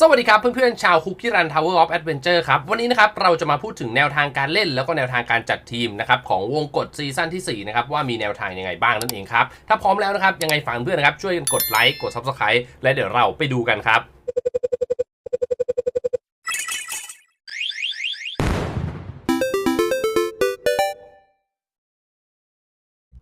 สวัสดีครับเพื่อนๆ ชาวคุกกี้รันทาวเวอร์ออฟแอดเวนเจอร์ครับ วันนี้นะครับเราจะมาพูดถึงแนวทางการเล่นแล้วก็แนวทางการจัดทีมนะครับของวงกฎซีซั่นที่ 4 นะครับ ว่ามีแนวทางยังไงบ้างนั่นเองครับ ถ้าพร้อมแล้วนะครับ ยังไงฝากเพื่อนนะครับ ช่วยกันกดไลค์กด Subscribe และเดี๋ยวเราไปดูกันครับ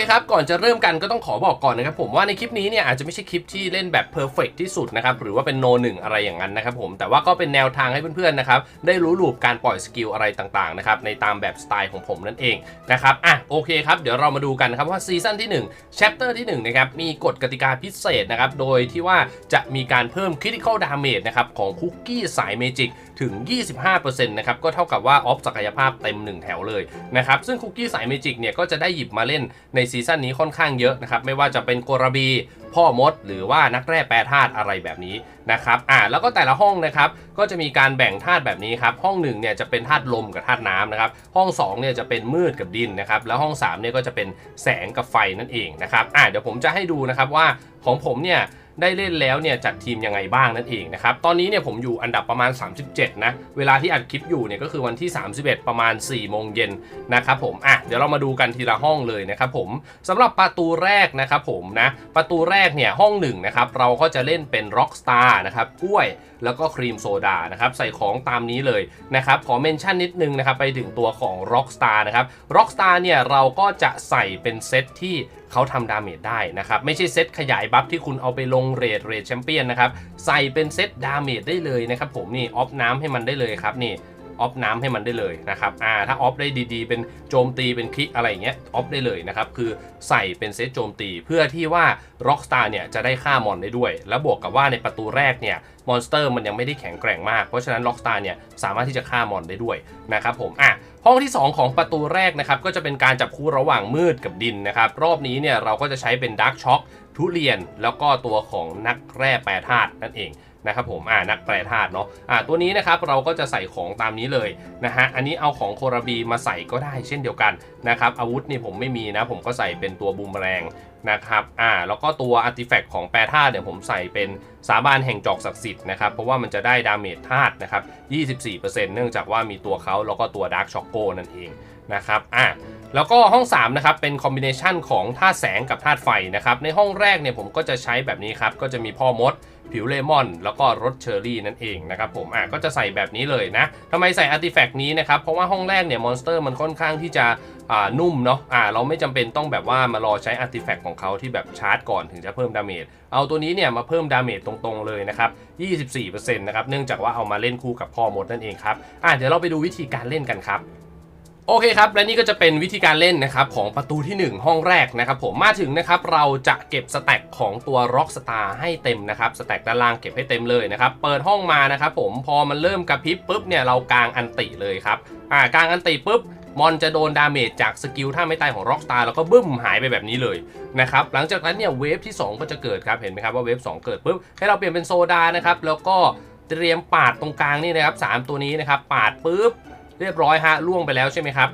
โอเคครับก่อนจะเริ่มกันก็ต้องขอบอกก่อนนะครับผมว่าในคลิปนี้เนี่ยอาจจะไม่ใช่คลิปที่เล่นแบบเพอร์เฟกที่สุดนะครับหรือว่าเป็นโนหนึ่งอะไรอย่างนั้นนะครับผมแต่ว่าก็เป็นแนวทางให้เพื่อนๆนะครับได้รู้ลูปการปล่อยสกิลอะไรต่างๆนะครับในตามแบบสไตล์ของผมนั่นเองนะครับอะโอเคครับเดี๋ยวเรามาดูกันครับว่าซีซั่นที่1 chapter ที่1นะครับมีกฎกติกาพิเศษนะครับโดยที่ว่าจะมีการเพิ่ม critical damage นะครับของคุกกี้สายเมจิกถึง 25%นะครับก็เท่ากับว่าออฟศักยภาพเต็ม 1 แถวเลยนะครับซึ่งคุกกี้สายเมจิกเนี่ยก็จะได้หยิบมาเล่นในซีซั่นนี้ค่อนข้างเยอะนะครับไม่ว่าจะเป็นโกระบี พ่อมด หรือว่านักแร่แปรธาตุอะไรแบบนี้นะครับอ่าแล้วก็แต่ละห้องนะครับก็จะมีการแบ่งธาตุแบบนี้ครับห้องหนึ่งเนี่ยจะเป็นธาตุลมกับธาตุน้ำนะครับห้อง2เนี่ยจะเป็นมืดกับดินนะครับแล้วห้อง3เนี่ยก็จะเป็นแสงกับไฟนั่นเองนะครับอ่าเดี๋ยวผมจะให้ดูนะครับว่าของผมเนี่ย ได้เล่นแล้วเนี่ยจัดทีมยังไงบ้างนั่นเองนะครับ ตอนนี้เนี่ยผมอยู่อันดับประมาณ 37 นะ เวลาที่อัดคลิปอยู่เนี่ยก็คือวันที่ 31 ประมาณ 4 โมงเย็นนะครับผม อะ เดี๋ยวเรามาดูกันทีละห้องเลยนะครับผมสำหรับประตูแรกนะครับผมนะ ประตูแรกเนี่ยห้องหนึ่งนะครับ เราก็จะเล่นเป็น Rockstar นะครับ กล้วยแล้วก็ครีมโซดานะครับใส่ของตามนี้เลยนะครับขอเมนชั่นนิดนึงนะครับไปถึงตัวของ Rockstar นะครับ Rockstar เนี่ยเราก็จะใส่เป็นเซตที่ เขาทำดาเมจได้นะครับ ไม่ใช่เซตขยายบัฟที่คุณเอาไปลงเรดเรดแชมเปี้ยนนะครับ ใส่เป็นเซตดาเมจได้เลยนะครับผมนี่ออฟน้ำให้มันได้เลยครับนี่ ออฟน้ำให้มันได้เลยนะครับอ่าถ้าออฟได้ดีๆ เป็นโจมตีเป็นคลิกอะไรอย่างเงี้ยออฟได้เลยนะครับคือใส่เป็นเซตโจมตีเพื่อที่ว่า Rockstar เนี่ยจะได้ฆ่ามอนได้ด้วย แล้วบวกกับว่าในประตูแรกเนี่ยมอนสเตอร์มันยังไม่ได้แข็งแกร่งมาก เพราะฉะนั้น Rockstar เนี่ยสามารถที่จะฆ่ามอนได้ด้วยนะครับผมอะห้องที่ 2 ของประตูแรกนะครับก็จะเป็นการจับคู่ระหว่างมืดกับดินนะครับรอบนี้เนี่ยเราก็จะใช้เป็นดาร์กช็อคทุเรียนแล้วก็ตัวของนักแร่แปรธาตุนั่นเอง นะครับผมอ่านักแปรธาตุเนาะอ่าตัวนี้นะครับเราก็จะใส่ของตามนี้เลยนะฮะอันนี้เอาของโคราบีมาใส่ก็ได้เช่นเดียวกันนะครับอาวุธนี่ผมไม่มีนะผมก็ใส่เป็นตัวบูมแรง นะครับอ่าแล้วก็ตัวอาร์ติแฟกต์ของแปรธาตุเนี่ยผมใส่เป็นสาบานแห่งจอกศักดิ์สิทธิ์นะครับ เพราะว่ามันจะได้ดาเมจธาตุนะครับ 24%เนื่องจากว่ามีตัวเขาแล้วก็ตัวดาร์กช็อกโกนั่นเองนะครับอ่าแล้วก็ห้อง3นะครับเป็นคอมบิเนชันของธาตุแสงกับธาตุไฟนะครับ ในห้องแรกเนี่ยผมก็จะใช้แบบนี้ครับ ก็จะมีพ่อมด ผิวเลมอน แล้วก็รสเชอร์รี่นั่นเองนะครับผมอะก็จะใส่แบบนี้เลยนะทำไมใส่อาร์ติแฟกต์นี้นะครับ เพราะว่าห้องแรกเนี่ยมอนสเตอร์มันค่อนข้างที่จะ นุ่มเนาะอ่าเราไม่จำเป็นต้องแบบว่ามารอใช้อาร์ติแฟกต์ของเขาที่แบบชาร์จก่อนถึงจะเพิ่มดาเมจ เอาตัวนี้เนี่ยมาเพิ่มดาเมจตรงๆเลยนะครับ 24%นะครับ เนื่องจากว่าเอามาเล่นคู่กับพ่อมดนั่นเองครับอะเดี๋ยวเราไปดูวิธีการเล่นกันครับโอเคครับ และนี่ก็จะเป็นวิธีการเล่นนะครับของประตูที่ 1 ห้องแรกนะครับผมมาถึงนะครับเราจะเก็บสแต็กของตัว Rockstar ให้เต็มนะครับสแต็กด้านล่างเก็บให้เต็มเลยนะครับเปิดห้องมานะครับผมพอมันเริ่มกระพริบปุ๊บเนี่ยเรากางอันติเลยครับอ่ากางอันติปุ๊บ มอนจะโดนดาเมจจากสกิลท่าไม่ตายของ Rockstar แล้วก็บึ้มหายไปแบบนี้เลยนะครับหลังจากนั้นเนี่ยเวฟที่ 2 ก็จะเกิดครับเห็นไหมครับว่าเวฟ2เกิดปุ๊บให้เราเปลี่ยนเป็นโซดานะครับแล้วก็เตรียมปาดตรงกลางนี่นะครับสามตัวนี้นะครับปาดปุ๊บเรียบร้อยฮะล่วงไปแล้วใช่ไหมครับ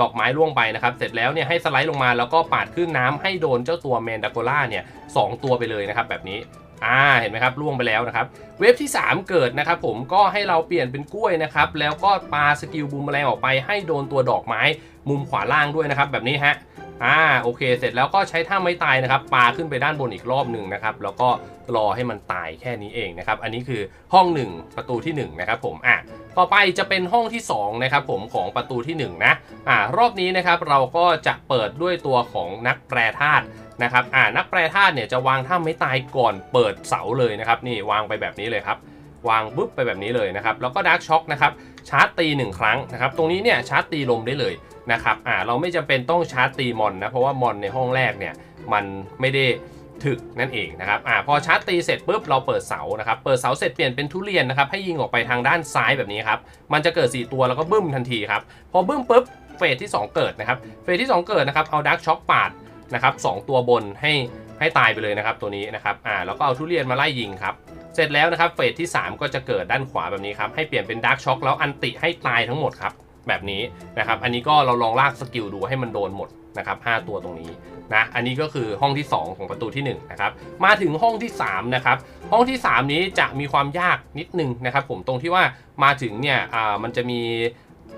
ดอกไม้ร่วงไปนะครับเสร็จแล้วเนี่ยให้สไลด์ลงมาแล้วก็ปาดครึ่งน้ำให้โดนเจ้าตัวแมนดาโกล่าเนี่ยสองตัวไปเลยนะครับแบบนี้ อ่าเห็นไหมครับล่วงไปแล้วนะครับ เวฟที่ 3 เกิดนะครับผมก็ให้เราเปลี่ยนเป็นกล้วยนะครับ แล้วก็ปาสกิลบูมแมลงออกไปให้โดนตัวดอกไม้ มุมขวาล่างด้วยนะครับ แบบนี้ฮะอ่าโอเค เสร็จแล้วก็ใช้ท่าไม่ตายนะครับปาขึ้นไปด้านบนอีกรอบหนึ่งนะครับแล้วก็รอให้มันตายแค่นี้เองนะครับอันนี้คือห้อง 1 ประตูที่ 1 นะครับผมอะต่อไปจะเป็นห้องที่2นะครับผมของประตูที่ 1 นะอ่ารอบนี้นะครับเราก็จะเปิดด้วยตัวของนักแปรธาตุ นะครับอ่านักแปรธาตุเนี่ยจะวางท่าไม่ตายก่อนเปิดเสาเลยนะครับนี่วางไปแบบนี้เลยครับวางปุ๊บไปแบบนี้เลยนะครับแล้วก็ดาร์กช็อคนะครับชาร์จตี 1 ครั้งนะครับตรงนี้เนี่ยชาร์จตีลมได้เลยนะครับอ่าเราไม่จำเป็นต้องชาร์จตีมอนนะเพราะว่ามอนในห้องแรกเนี่ยมันไม่ได้ถึกนั่นเองนะครับอ่าพอชาร์จตีเสร็จปุ๊บเราเปิดเสานะครับเปิดเสาเสร็จเปลี่ยนเป็นทุเรียนนะครับให้ยิงออกไปทางด้านซ้ายแบบนี้ครับมันจะเกิด 4 ตัวแล้วก็บึ้มทันทีครับพอบึ้มปุ๊บเฟสที่ 2 เกิดนะครับเฟสที่ 2 เกิดนะครับเอาดาร์กช็อคปาด นะครับสองตัวบนให้ให้ตายไปเลยนะครับตัวนี้นะครับอ่าแล้วก็เอาทุเรียนมาไล่ยิงครับเสร็จแล้วนะครับเฟสที่ 3 ก็จะเกิดด้านขวาแบบนี้ครับให้เปลี่ยนเป็นดาร์กช็อคแล้วอันติให้ตายทั้งหมดครับแบบนี้นะครับอันนี้ก็เราลองลากสกิลดูให้มันโดนหมดนะครับ5ตัวตรงนี้นะอันนี้ก็คือห้องที่ 2 ของประตูที่1นะครับมาถึงห้องที่3นะครับห้องที่ 3 นี้จะมีความยากนิดนึงนะครับผมตรงที่ว่ามาถึงเนี่ยอ่ามันจะมี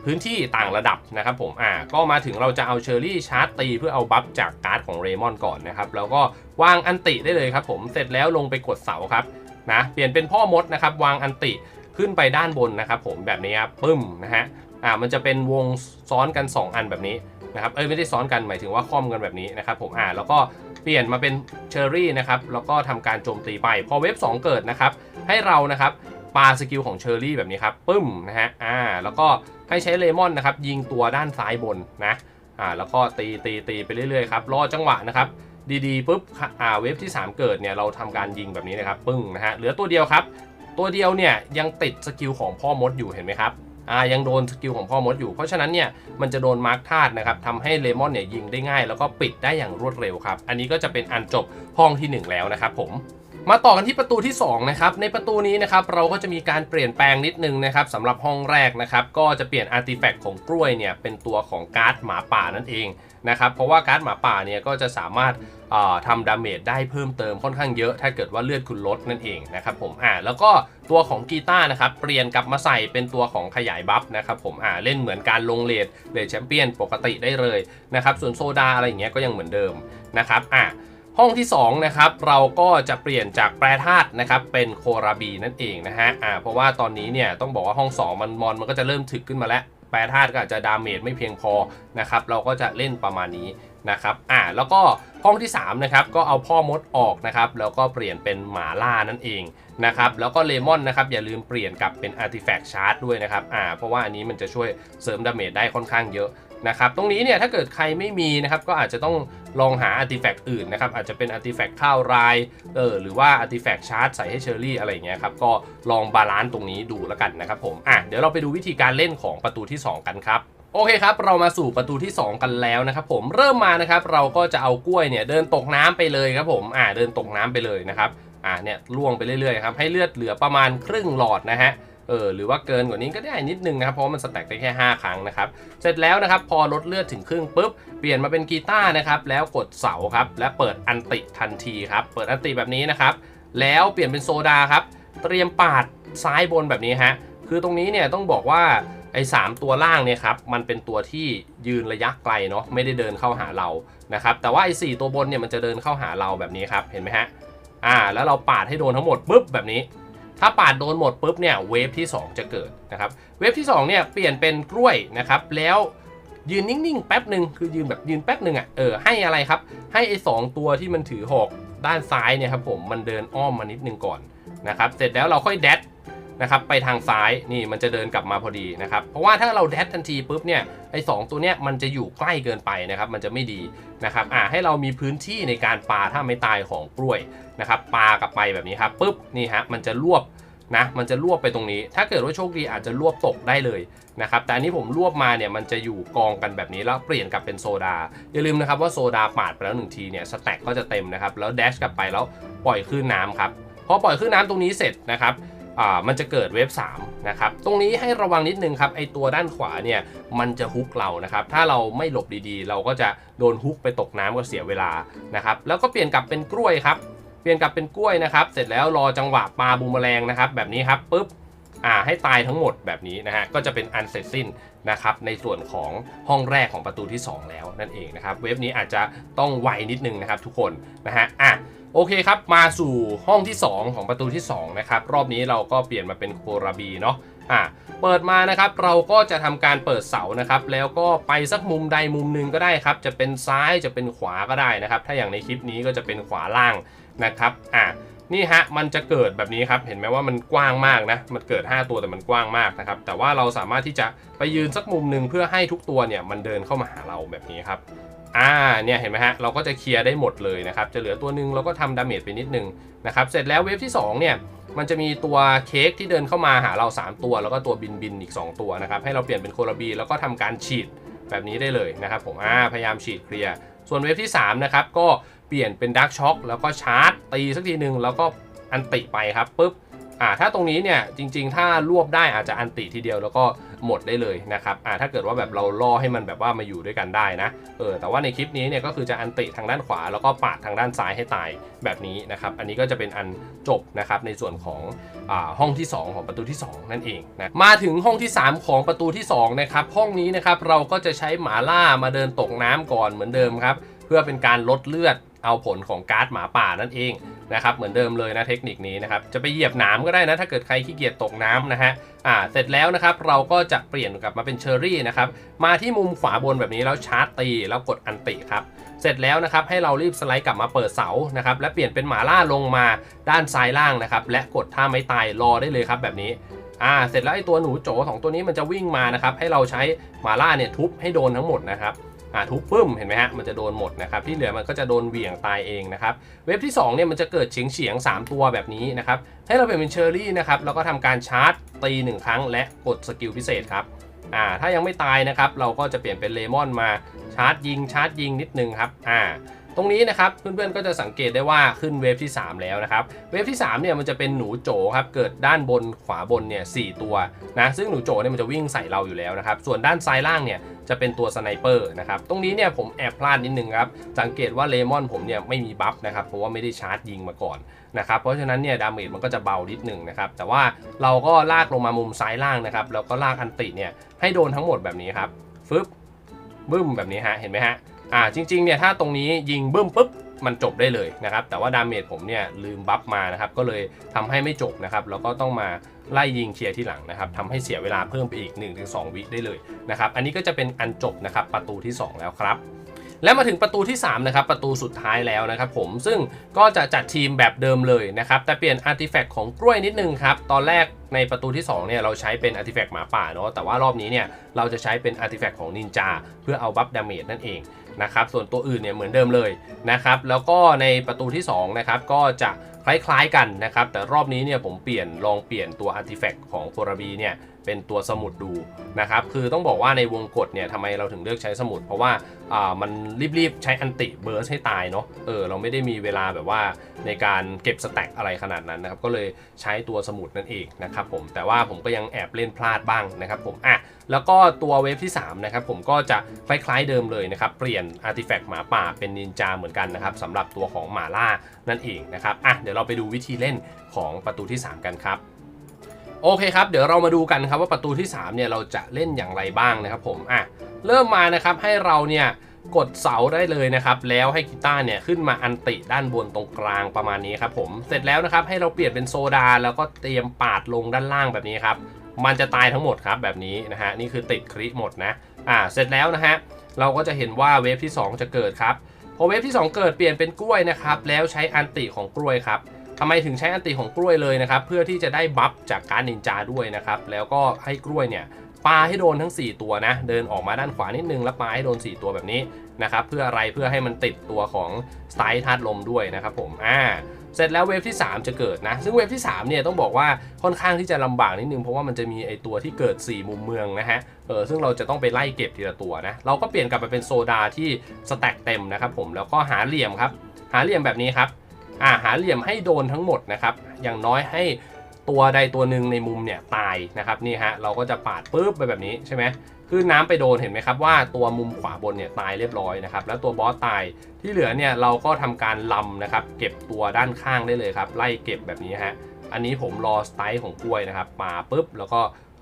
พื้นที่ต่างระดับนะครับผมอ่าก็มาถึงเราจะเอาเชอร์รี่ชาร์จตีเพื่อเอาบัฟจากการ์ดของเรมอนก่อนนะครับแล้วก็วางอันติได้เลยครับผมเสร็จแล้วลงไปกดเสาครับนะเปลี่ยนเป็นพ่อมดนะครับวางอันติขึ้นไปด้านบนนะครับผมแบบนี้ครับปึ้มนะฮะอ่ามันจะเป็นวงซ้อนกัน 2 อันแบบนี้นะครับเอ้ยไม่ได้ซ้อนกันหมายถึงว่าคล่อมกันแบบนี้นะครับผมอ่าแล้วก็เปลี่ยนมาเป็นเชอร์รี่นะครับแล้วก็ทำการโจมตีไปพอเวฟ2เกิดนะครับให้เรานะครับ ปาสกิลของเชอร์รี่แบบนี้ครับปึ้มนะฮะอ่าแล้วก็ให้ใช้เลมอนนะครับยิงตัวด้านซ้ายบนนะอ่าแล้วก็ตีตีตีไปเรื่อยๆครับรอจังหวะนะครับดีๆปุ๊บอ่าเวฟที่ 3 เกิดเนี่ยเราทำการยิงแบบนี้นะครับปึ้งนะฮะเหลือตัวเดียวครับ ตัวเดียวเนี่ยยังติดสกิลของพ่อมดอยู่เห็นไหมครับอ่ายังโดนสกิลของพ่อมดอยู่ เพราะฉะนั้นเนี่ยมันจะโดนมาร์คธาตุนะครับทำให้เลมอนเนี่ยยิงได้ง่าย แล้วก็ปิดได้อย่างรวดเร็วครับ อันนี้ก็จะเป็นอันจบห้องที่ 1 แล้วนะครับผม มาต่อกันที่ประตูที่2นะครับในประตูนี้นะครับเราก็จะมีการเปลี่ยนแปลงนิดนึงนะครับสำหรับห้องแรกนะครับก็จะเปลี่ยนอาร์ติแฟกต์ของกล้วยเนี่ยเป็นตัวของการ์ดหมาป่านั่นเองนะครับเพราะว่าการ์ดหมาป่าเนี่ยก็จะสามารถาทำดาเมจได้เพิ่มเติมค่อนข้างเยอะ ถ้าเกิดว่าเลือดคุณลดนั่นเองนะครับผมอ่าแล้วก็ตัวของกีตาร์นะครับเปลี่ยนกลับมาใส่เป็นตัวของขยายบัฟนะครับผมอ่าเล่นเหมือนการลงเลดเลดแชมเปี้ยนปกติได้เลยนะครับส่วนโซดาอะไรอย่างเงี้ยก็ยังเหมือนเดิมนะครับอ่า ห้องที่2นะครับเราก็จะเปลี่ยนจากแปรธาตุนะครับเป็นโคราบีนั่นเองนะฮะอ่าเพราะว่าตอนนี้เนี่ยต้องบอกว่าห้อง 2 มันมอนมันก็จะเริ่มถึกขึ้นมาแล้ว แปรธาตุก็อาจจะดาเมจไม่เพียงพอนะครับเราก็จะเล่นประมาณนี้นะครับอ่าแล้วก็ห้องที่3นะครับก็เอาพ่อมดออกนะครับแล้วก็เปลี่ยนเป็นหมาล่านั่นเองนะครับแล้วก็เลมอนนะครับอย่าลืมเปลี่ยนกลับเป็นอาร์ติแฟกต์ชาร์จด้วยนะครับอ่าเพราะว่าอันนี้มันจะช่วยเสริมดาเมจได้ค่อนข้างเยอะนะครับตรงนี้เนี่ยถ้าเกิดใครไม่มีนะครับก็อาจจะต้องลองหาอาร์ติแฟกต์อื่นนะครับอาจจะเป็นอาร์ติแฟกต์ข้าวรายเออหรือว่าอาร์ติแฟกต์ชาร์จใส่ให้เชอร์รี่อะไรอย่างเงี้ยครับก็ลองบาลานซ์ตรงนี้ดูแล้วกันนะครับผมอะเดี๋ยวเราไปดูวิธีการเล่นของประตูที่ 2 กันครับโอเคครับ เรามาสู่ประตูที่ 2 กันแล้วนะครับผมเริ่มมานะครับเราก็จะเอากล้วยเนี่ยเดินตกน้ำไปเลยครับผมอ่าเดินตกน้ำไปเลยนะครับอ่าเนี่ยล่วงไปเรื่อยๆครับให้เลือดเหลือประมาณครึ่งหลอดนะฮะ เออหรือว่าเกินกว่านี้ก็ได้นิดนึงนะครับเพราะว่ามันสแต็กได้แค่ 5 ครั้งนะครับเสร็จแล้วนะครับพอลดเลือดถึงครึ่งปุ๊บเปลี่ยนมาเป็นกีตาร์นะครับแล้วกดเสาครับและเปิดอันติทันทีครับเปิดอันติแบบนี้นะครับแล้วเปลี่ยนเป็นโซดาครับเตรียมปาดซ้ายบนแบบนี้ฮะคือตรงนี้เนี่ยต้องบอกว่าไอ้สามตัวล่างเนี่ยครับมันเป็นตัวที่ยืนระยะไกลเนาะไม่ได้เดินเข้าหาเรานะครับแต่ว่าไอ้สตัวบนเนี่ยมันจะเดินเข้าหาเราแบบนี้ครับเห็นไหมฮะอ่าแล้วเราปาดให้โดนทั้งหมดปุ๊บแบบนี้ ถ้าปาดโดนหมดปุ๊บเนี่ยเวฟที่ 2 จะเกิดนะครับ เวฟที่2เนี่ยเปลี่ยนเป็นกล้วยนะครับ แล้วยืนนิ่งๆ แป๊บหนึ่งคือยืนแบบยืนแป๊บหนึ่งอะเออให้อะไรครับ ให้ไอ้สองตัวที่มันถือหอกด้านซ้ายเนี่ยครับผมมันเดินอ้อมมานิดนึงก่อนนะครับ เสร็จแล้วเราค่อยแดด นะครับไปทางซ้ายนี่มันจะเดินกลับมาพอดีนะครับเพราะว่าถ้าเราแดดทันทีปุ๊บเนี่ยไอ้สองตัวเนี้ยมันจะอยู่ใกล้เกินไปนะครับมันจะไม่ดีนะครับอ่าให้เรามีพื้นที่ในการปาถ้าไม่ตายของกล้วยนะครับปากลับไปแบบนี้ครับปุ๊บนี่ฮะมันจะรวบนะมันจะรวบไปตรงนี้ ถ้าเกิดว่าโชคดีอาจจะรวบตกได้เลยนะครับแต่อันนี้ผมรวบมาเนี่ยมันจะอยู่กองกันแบบนี้แล้วเปลี่ยนกลับเป็นโซดา อย่าลืมนะครับว่าโซดาปาดไปแล้วหนึ่งทีเนี่ยสแต็กก็จะเต็มนะครับแล้วแดชกลับไปแล้วปล่อยคลื่นน้ำครับพอปล่อยคลื่นน้ำตรงนี้เสร็จนะครับ อ่ามันจะเกิดเวฟ3นะครับ ตรงนี้ให้ระวังนิดนึงครับ ไอตัวด้านขวาเนี่ย มันจะฮุกเรานะครับ ถ้าเราไม่หลบดีๆ เราก็จะโดนฮุกไปตกน้ำก็เสียเวลานะครับ แล้วก็เปลี่ยนกลับเป็นกล้วยครับ เปลี่ยนกลับเป็นกล้วยนะครับ เสร็จแล้วรอจังหวะปลาบูมแมลงนะครับ แบบนี้ครับปุ๊บ อ่าให้ตายทั้งหมดแบบนี้นะฮะก็จะเป็นอันเสร็จสิ้นนะครับในส่วนของห้องแรกของประตูที่ 2 แล้วนั่นเองนะครับเว็บนี้อาจจะต้องไวนิดนึงนะครับทุกคนนะฮะอะโอเคครับ มาสู่ห้องที่ 2 ของประตูที่2นะครับรอบนี้เราก็เปลี่ยนมาเป็นโคราบีเนาะอะเปิดมานะครับเราก็จะทำการเปิดเสานะครับแล้วก็ไปสักมุมใดมุมหนึ่งก็ได้ครับ จะเป็นซ้ายจะเป็นขวาก็ได้นะครับ ถ้าอย่างในคลิปนี้ก็จะเป็นขวาล่างนะครับอะ นี่ฮะมันจะเกิดแบบนี้ครับ เห็นไหมว่ามันกว้างมากนะ มันเกิด 5 ตัวแต่มันกว้างมากนะครับ แต่ว่าเราสามารถที่จะไปยืนสักมุมหนึ่งเพื่อให้ทุกตัวเนี่ยมันเดินเข้ามาหาเราแบบนี้ครับ อ่า เนี่ยเห็นไหมฮะ เราก็จะเคลียร์ได้หมดเลยนะครับ จะเหลือตัวหนึ่งเราก็ทำดาเมจไปนิดนึงนะครับ เสร็จแล้วเวฟที่ 2 เนี่ย มันจะมีตัวเค้กที่เดินเข้ามาหาเรา 3 ตัว แล้วก็ตัวบินบินอีก 2 ตัวนะครับ ให้เราเปลี่ยนเป็นโคลบีแล้วก็ทำการฉีดแบบนี้ได้เลยนะครับผม อ่า พยายามฉีดเคลียร์ ส่วนเวฟที่3นะครับก็เเปลี่ยนเป็นดักช็อคแล้วก็ชาร์จตีสักทีหนึ่งแล้วก็อันติไปครับปุ๊บอ่าถ้าตรงนี้เนี่ยจริง ๆ ถ้ารวบได้อาจจะอันติทีเดียวแล้วก็หมดได้เลยนะครับอ่าถ้าเกิดว่าแบบเราล่อให้มันแบบว่ามาอยู่ด้วยกันได้นะเออแต่ว่าในคลิปนี้เนี่ยก็คือจะอันติทางด้านขวา แล้วก็ปาดทางด้านซ้ายให้ตายแบบนี้นะครับอันนี้ก็จะเป็นอันจบนะครับในส่วนของอ่าห้องที่ 2 ของประตูที่ 2 นั่นเองนะมาถึงห้องที่ 3 ของประตูที่2นะครับห้องนี้นะครับเราก็จะใช้หมาล่ามาเดินตกน้ำก่อนเหมือนเดิมครับเพื่อเป็นการลดเลือด เอาผลของการ์ดหมาป่านั่นเองนะครับเหมือนเดิมเลยนะเทคนิคนี้นะครับจะไปเหยียบหนามก็ได้นะ ถ้าเกิดใครขี้เกียจตกน้ำนะฮะอ่าเสร็จแล้วนะครับเราก็จะเปลี่ยนกลับมาเป็นเชอร์รี่นะครับมาที่มุมขวาบนแบบนี้แล้วชาร์จตีแล้วกดอันติครับเสร็จแล้วนะครับให้เรารีบสไลด์กลับมาเปิดเสานะครับและเปลี่ยนเป็นหมาล่าลงมาด้านซ้ายล่างนะครับและกดท่าไม้ตายรอได้เลยครับแบบนี้อ่าเสร็จแล้วไอ้ตัวหนูโจสองตัวนี้มันจะวิ่งมานะครับให้เราใช้หมาล่าเนี่ยทุบให้โดนทั้งหมดนะครับ ทุบปึ้มเห็นไหมฮะมันจะโดนหมดนะครับที่เหลือมันก็จะโดนเหวี่ยงตายเองนะครับเว็บที่2เนี่ยมันจะเกิดเฉียงเฉียงๆสามตัวแบบนี้นะครับให้เราเปลี่ยนเป็นเชอร์รี่นะครับแล้วก็ทำการชาร์จตีหนึ่งครั้ง และกดสกิลพิเศษครับอ่าถ้ายังไม่ตายนะครับเราก็จะเปลี่ยนเป็นเลมอนมาชาร์จยิงชาร์จยิงนิดนึงครับอ่าตรงนี้นะครับเพื่อนๆก็จะสังเกตได้ว่าขึ้นเวฟที่ 3 แล้วนะครับ เวฟที่3เนี่ยมันจะเป็นหนูโจครับเกิดด้านบนขวาบนเนี่ยสตัวนะซึ่งหนูโจเนี่ยมันจะวิ่งใส่เราอยู่แล้วนะครับส่วนด้านซ้ายล่างเนี่ย จะเป็นตัวสไนเปอร์นะครับ ตรงนี้เนี่ยผมแอบพลาดนิดนึงครับ สังเกตว่าเลมอนผมเนี่ยไม่มีบัฟนะครับ เพราะว่าไม่ได้ชาร์จยิงมาก่อนนะครับ เพราะฉะนั้นเนี่ยดาเมจมันก็จะเบานิดหนึ่งนะครับ แต่ว่าเราก็ลากลงมามุมซ้ายล่างนะครับ แล้วก็ลากอันติเนี่ยให้โดนทั้งหมดแบบนี้ครับฟึบบึ้มแบบนี้ฮะ เห็นไหมฮะ อ่า จริงๆเนี่ยถ้าตรงนี้ยิงบึ้มปุ๊บ มันจบได้เลยนะครับ แต่ว่าดาเมจผมเนี่ยลืมบัฟมานะครับ ก็เลยทำให้ไม่จบนะครับ แล้วก็ต้องมาไล่ยิงเคลียร์ที่หลังนะครับทำให้เสียเวลาเพิ่มไปอีก 1-2 วิได้เลยนะครับ อันนี้ก็จะเป็นอันจบนะครับประตูที่ 2 แล้วครับ และมาถึงประตูที่3นะครับประตูสุดท้ายแล้วนะครับผมซึ่งก็จะจัดทีมแบบเดิมเลยนะครับแต่เปลี่ยนอาร์ติแฟกต์ของกล้วยนิดนึงครับตอนแรกในประตูที่2เนี่ยเราใช้เป็นอาร์ติแฟกต์หมาป่าเนาะแต่ว่ารอบนี้เนี่ยเราจะใช้เป็นอาร์ติแฟกต์ของนินจาเพื่อเอาบัฟดาเมจนั่นเองนะครับส่วนตัวอื่นเนี่ยเหมือนเดิมเลยนะครับแล้วก็ในประตูที่2นะครับก็จะคล้ายๆกันนะครับแต่รอบนี้เนี่ยผมเปลี่ยนลองเปลี่ยนตัวอาร์ติแฟกต์ของโฟราบีเนี่ย เป็นตัวสมุดดูนะครับ คือต้องบอกว่าในวงกฎเนี่ยทำไมเราถึงเลือกใช้สมุด เพราะว่าอ่ามันรีบๆ ใช้อันติเบิร์สให้ตายเนาะ เออเราไม่ได้มีเวลาแบบว่าในการเก็บสแต็กอะไรขนาดนั้นนะครับ ก็เลยใช้ตัวสมุดนั่นเองนะครับผม แต่ว่าผมก็ยังแอบเล่นพลาดบ้างนะครับผม อะ แล้วก็ตัวเวฟที่3นะครับผมก็จะคล้ายๆเดิมเลยนะครับ เปลี่ยนอาร์ติแฟกต์หมาป่าเป็นนินจาเหมือนกันนะครับสำหรับตัวของหมาล่านั่นเองนะครับ อะเดี๋ยวเราไปดูวิธีเล่นของประตูที่ 3 กันครับ โอเคครับ เดี๋ยวเรามาดูกันครับว่าประตูที่ 3 เนี่ยเราจะเล่นอย่างไรบ้างนะครับผมอะเริ่มมานะครับให้เราเนี่ยกดเสาได้เลยนะครับ แล้วให้กีตาร์เนี่ยขึ้นมาอันติด้านบนตรงกลางประมาณนี้ครับผมเสร็จแล้วนะครับให้เราเปลี่ยนเป็นโซดา แล้วก็เตรียมปาดลงด้านล่างแบบนี้ครับมันจะตายทั้งหมดครับแบบนี้นะฮะนี่คือติดคริหมดนะอ่าเสร็จแล้วนะฮะเราก็จะเห็นว่าเวฟที่ 2 จะเกิดครับพอเวฟที่ 2 เกิดเปลี่ยนเป็นกล้วยนะครับแล้วใช้อันติของกล้วยครับ ทำไมถึงใช้อันติของกล้วยเลยนะครับ เพื่อที่จะได้บัฟจากการนินจาด้วยนะครับ แล้วก็ให้กล้วยเนี่ยปาให้โดนทั้ง 4 ตัวนะ เดินออกมาด้านขวานิดนึงแล้วปาให้โดน 4 ตัวแบบนี้นะครับเพื่ออะไรเพื่อให้มันติดตัวของสไตล์ธาตุลมด้วยนะครับผมอ่าเสร็จแล้วเวฟที่ 3 จะเกิดนะ ซึ่งเวฟที่3เนี่ยต้องบอกว่าค่อนข้างที่จะลำบากนิดนึงเพราะว่ามันจะมีไอตัวที่เกิด 4 มุมเมืองนะฮะเออซึ่งเราจะต้องไปไล่เก็บทีละตัวนะเราก็เปลี่ยนกลับไปเป็นโซดาที่สแต็กเต็มนะครับผมแล้วก็หาเหลี่ยมครับหาเหลี่ยมแบบนี้ครับ อ่าหาเหลี่ยมให้โดนทั้งหมดนะครับอย่างน้อยให้ตัวใดตัวหนึ่งในมุมเนี่ยตายนะครับนี่ฮะเราก็จะปาดปุ๊บไปแบบนี้ใช่ไหมคือน้ำไปโดนเห็นไหมครับว่าตัวมุมขวาบนเนี่ยตายเรียบร้อยนะครับแล้วตัวบอสตายที่เหลือเนี่ยเราก็ทำการลำนะครับเก็บตัวด้านข้างได้เลยครับไล่เก็บแบบนี้ฮะอันนี้ผมรอสไตล์ของกล้วยนะครับมาปุ๊บแล้วก็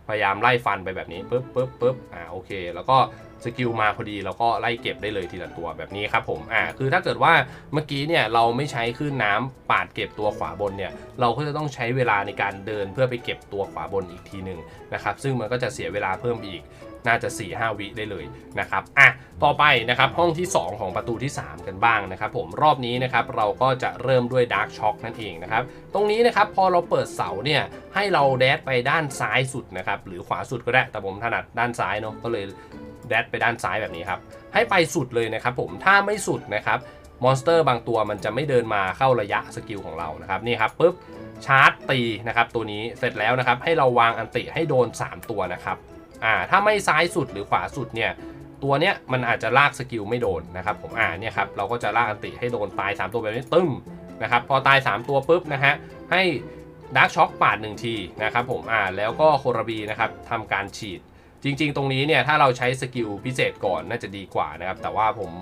พยายามไล่ฟันไปแบบนี้ปุ๊บปุ๊บปุ๊บอ่าโอเค แล้วก็ สกิลมาพอดีแล้วก็ไล่เก็บได้เลยทีละตัวแบบนี้ครับผมอ่าคือถ้าเกิดว่าเมื่อกี้เนี่ยเราไม่ใช้คลื่นน้ำปาดเก็บตัวขวาบนเนี่ยเราก็จะต้องใช้เวลาในการเดินเพื่อไปเก็บตัวขวาบนอีกทีหนึ่งนะครับซึ่งมันก็จะเสียเวลาเพิ่มอีกน่าจะ 4-5 วิได้เลยนะครับอะต่อไปนะครับห้องที่ 2 ของประตูที่ 3 กันบ้างนะครับผมรอบนี้นะครับเราก็จะเริ่มด้วย Dark Shock นั่นเองนะครับตรงนี้นะครับพอเราเปิดเสาเนี่ยให้เราแดดไปด้านซ้ายสุดนะครับหรือขวาสุดก็ได้แต่ผมถนัดด้านซ้ายเนาะก็เลย แดดไปด้านซ้ายแบบนี้ครับ ให้ไปสุดเลยนะครับผมถ้าไม่สุดนะครับมอนสเตอร์บางตัวมันจะไม่เดินมาเข้าระยะสกิลของเรานะครับนี่ครับปุ๊บชาร์จตีนะครับตัวนี้เสร็จแล้วนะครับให้เราวางอันติให้โดน 3 ตัวนะครับอ่าถ้าไม่ซ้ายสุดหรือขวาสุดเนี่ยตัวเนี้ยมันอาจจะลากสกิลไม่โดนนะครับผมอ่าเนี่ยครับเราก็จะลากอันติให้โดนตาย 3 ตัวแบบนี้ตึ้มนะครับพอตาย 3 ตัวปุ๊บนะฮะให้ดาร์กช็อคปาดหนึ่งทีนะครับผมอ่าแล้วก็โครบีนะครับทำการฉีด จริง ๆ ตรงนี้เนี่ยถ้าเราใช้สกิลพิเศษก่อนน่าจะดีกว่านะครับ แต่ว่าผม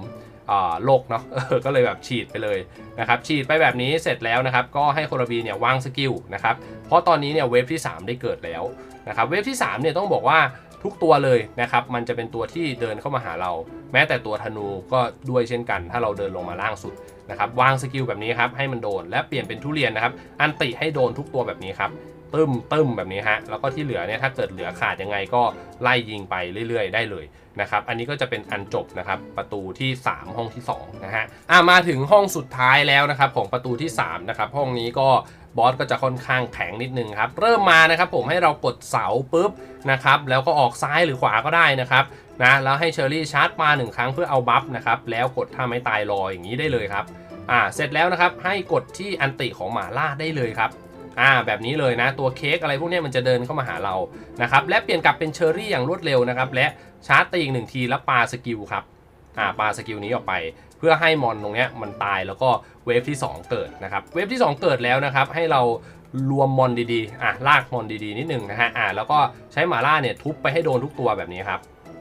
โลกเนาะก็เลยแบบฉีดไปเลยนะครับฉีดไปแบบนี้เสร็จแล้วนะครับ ก็ให้โครบีเนี่ยวางสกิลนะครับ เพราะตอนนี้เนี่ยเวฟที่ 3 ได้เกิดแล้วนะครับเวฟที่3เนี่ยต้องบอกว่าทุกตัวเลยนะครับ มันจะเป็นตัวที่เดินเข้ามาหาเรา แม้แต่ตัวธนูก็ด้วยเช่นกัน ถ้าเราเดินลงมาล่างสุดนะครับวางสกิลแบบนี้ครับให้มันโดน และเปลี่ยนเป็นทุเรียนนะครับ อันติให้โดนทุกตัวแบบนี้ครับ ตึ้มตึ้มแบบนี้ฮะแล้วก็ที่เหลือเนี่ยถ้าเกิดเหลือขาดยังไงก็ไล่ยิงไปเรื่อย ๆ ได้เลยนะครับอันนี้ก็จะเป็นอันจบนะครับประตูที่ 3 ห้องที่2นะฮะอะมาถึงห้องสุดท้ายแล้วนะครับของประตูที่3นะครับห้องนี้ก็บอสก็จะค่อนข้างแข็งนิดนึงครับเริ่มมานะครับผมให้เรากดเสาปุ๊บนะครับแล้วก็ออกซ้ายหรือขวาก็ได้นะครับนะแล้วให้เชอรี่ชาร์จมาหนึ่งครั้งเพื่อเอาบัฟนะครับแล้วกดท่าไม้ตายรออย่างนี้ได้เลยครับอ่าเสร็จแล้วนะครับให้กดที่อันติของหมาล่าได้เลยครับ อ่าแบบนี้เลยนะตัวเค้กอะไรพวกนี้มันจะเดินเข้ามาหาเรานะครับและเปลี่ยนกลับเป็นเชอรี่อย่างรวดเร็วนะครับและชาร์จตีอีกหนึ่งทีแล้วปาสกิลครับอ่าปาสกิลนี้ออกไป เพื่อให้มอนตรงนี้มันตายแล้วก็เวฟที่ 2 เกิดนะครับเวฟที่ 2 เกิดแล้วนะครับให้เรารวมมอนดีๆอะลากมอนดีๆ นิดหนึ่งนะฮะอ่าแล้วก็ใช้หมาล่าเนี่ยทุบไปให้โดนทุกตัวแบบนี้ครับ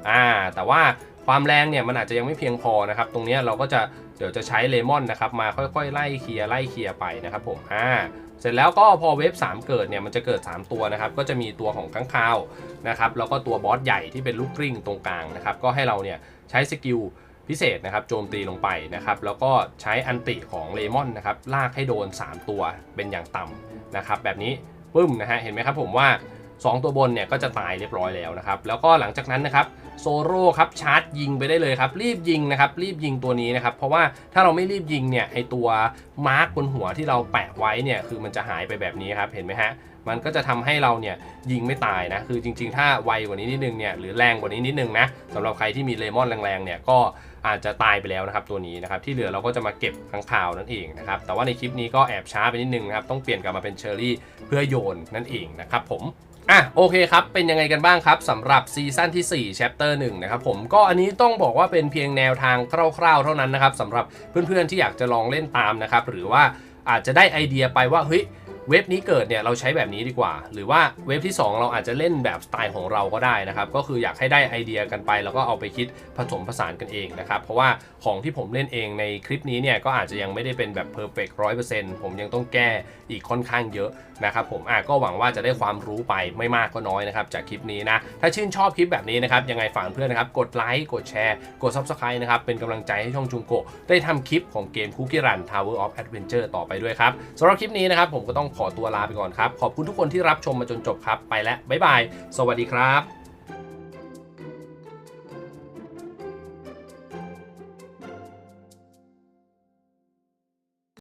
อ่าแต่ว่าความแรงเนี่ยมันอาจจะยังไม่เพียงพอนะครับ ตรงนี้เราก็จะเดี๋ยวจะใช้เลมอนนะครับมาค่อยๆ ไล่เคลียร์ไล่เคลียร์ไปนะครับผมอ่า เสร็จแล้วก็พอเวฟ3 เกิดเนี่ยมันจะเกิด 3 ตัวนะครับ ก็จะมีตัวของข้างคาวนะครับแล้วก็ตัวบอสใหญ่ที่เป็นลูกกริ้งตรงกลางนะครับ ก็ให้เราเนี่ยใช้สกิลพิเศษนะครับโจมตีลงไปนะครับ แล้วก็ใช้อันติของเลมอนนะครับลากให้โดน 3 ตัวเป็นอย่างต่ำนะครับ แบบนี้ปึ้มนะฮะเห็นไหมครับผมว่า 2 ตัวบนเนี่ยก็จะตายเรียบร้อยแล้วนะครับ แล้วก็หลังจากนั้นนะครับโซโร่ครับชาร์จยิงไปได้เลยครับ รีบยิงนะครับ รีบยิงตัวนี้นะครับ เพราะว่าถ้าเราไม่รีบยิงเนี่ยไอตัวมาร์กบนหัวที่เราแปะไว้เนี่ยคือมันจะหายไปแบบนี้ครับเห็นไหมฮะมันก็จะทำให้เราเนี่ยยิงไม่ตายนะคือจริง ๆ ถ้าไวกว่านี้นิดนึงเนี่ยหรือแรงกว่านี้นิดนึงนะสำหรับใครที่มีเลมอนแรงๆเนี่ยก็อาจจะตายไปแล้วนะครับตัวนี้นะครับที่เหลือเราก็จะมาเก็บข้างคาวนั่นเองนะครับแต่ว่าในคลิปนี้ก็แอบช้าไปนิดนึงนะครับต้องเปลี่ยนกลับมาเป็นเชอร์รี่เพื่อโยนนั่นเองนะครับผม อะโอเคครับ เป็นยังไงกันบ้างครับสำหรับซีซั่นที่4 chapter 1นะครับผมก็อันนี้ต้องบอกว่าเป็นเพียงแนวทางคร่าวๆ เท่านั้นนะครับสำหรับเพื่อนๆที่อยากจะลองเล่นตามนะครับหรือว่าอาจจะได้ไอเดียไปว่าเฮ้ย เว็บนี้เกิดเนี่ยเราใช้แบบนี้ดีกว่า หรือว่าเว็บที่ 2 เราอาจจะเล่นแบบสไตล์ของเราก็ได้นะครับ ก็คืออยากให้ได้ไอเดียกันไป แล้วก็เอาไปคิดผสมผสานกันเองนะครับ เพราะว่าของที่ผมเล่นเองในคลิปนี้เนี่ยก็อาจจะยังไม่ได้เป็นแบบเพอร์เฟกต์ร้อยเปอร์เซ็นต์ผมยังต้องแก้อีกค่อนข้างเยอะนะครับผมอะก็หวังว่าจะได้ความรู้ไปไม่มากก็น้อยนะครับจากคลิปนี้นะ ถ้าชื่นชอบคลิปแบบนี้นะครับยังไงฝากเพื่อนนะครับกดไลค์กดแชร์ กด Subscribe นะครับเป็นกำลังใจให้ช่องจุงโกได้ทำคลิปของเกมคุกกี้รัน Tower of Adventure ต่อไปด้วยครับสำหรับคลิปนี้นะครับผมก็ต้องขอตัวลาไปก่อนครับ ขอบคุณทุกคนที่รับชมมาจนจบครับ ไปแล้ว บ๊ายบาย สวัสดีครับ